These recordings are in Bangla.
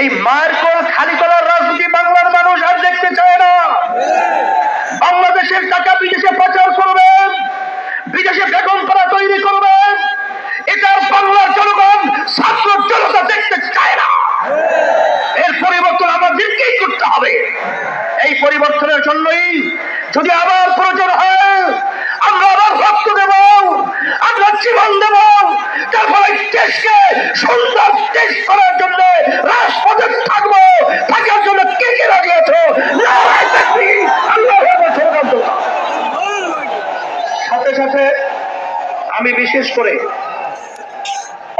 এই মায়ের কোল খালি করার রাজনীতি বাংলার মানুষ আর দেখতে চায় না। বাংলাদেশের টাকা বিদেশে পাচার করবেন বিদেশে বেগম করা তৈরি করবেন এটা বাংলার জনগণ, ছাত্র জনতা দেখতে চায় না। এর পরিবর্তন আমাদেরকেই করতে হবে। এই পরিবর্তনের জন্যই যদি আবার প্রয়োজন হয়, আমরা আবার রক্ত দেব, আমরা জীবন দেব। তারপরে দেশকে আমি বিশেষ করে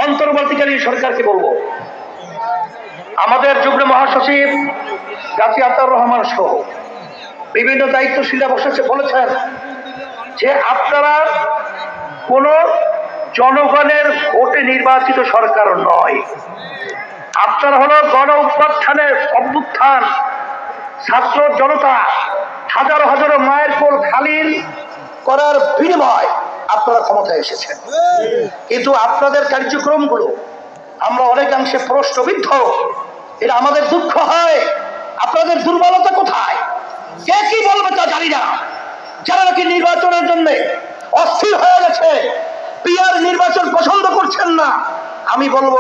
অন্তর্বর্তীকালীন সরকারকে বলব। আমাদের যুগ্ম মহাসচিব গাজী আতার রহমান সহ বিভিন্ন দায়িত্বশীলা বসেছে, বলেছেন যে আপনারা কোন জনগণের ভোটে নির্বাচিত সরকার নয়। আপনারা হলো গণ উত্থানের অভ্যুত্থান, ছাত্র জনতা, হাজারো হাজারো মায়ের কোল খালিল করার বিনিময় আপনারা ক্ষমতায় এসেছেন। কিন্তু আপনাদের কার্যক্রমগুলো আমরা অনেকাংশে প্রশ্নবিদ্ধ। এটা আমাদের দুঃখ হয়। আপনাদের দুর্বলতা কোথায়? কে কি বলবে তা জানি না। যারা নাকি নির্বাচনের জন্য অস্থির হয়ে গেছে পিয়ার নির্বাচন পছন্দ করছেন না, আমি বলব,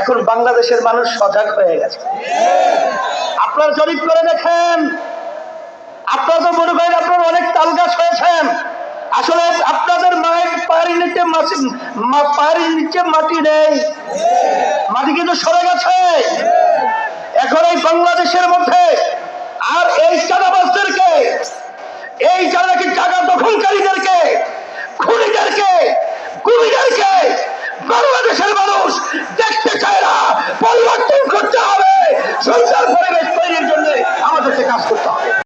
এখন বাংলাদেশের মানুষ সজাগ হয়ে গেছে। আপনার জরিপ করে দেখেন আপনারা তো মনে করেন আপনারা অনেক তাল গাছ হয়েছেন আসলে আপনাদের মায়ের পায়ের নিচে পায়ের নিচে মাটি নেই। মাটি কিন্তু সরে গেছে। এখন এই বাংলাদেশের মধ্যে আর এই চাঁদাবাজদেরকে, এই নাকি জায়গা দখলকারীদেরকে, খুনিদেরকে, গুলিদেরকে বাংলাদেশের মানুষ দেখতে চায় না। পরিবর্তন করতে হবে। সুন্দর পরিবেশ তৈরির জন্য আমাদেরকে কাজ করতে হবে।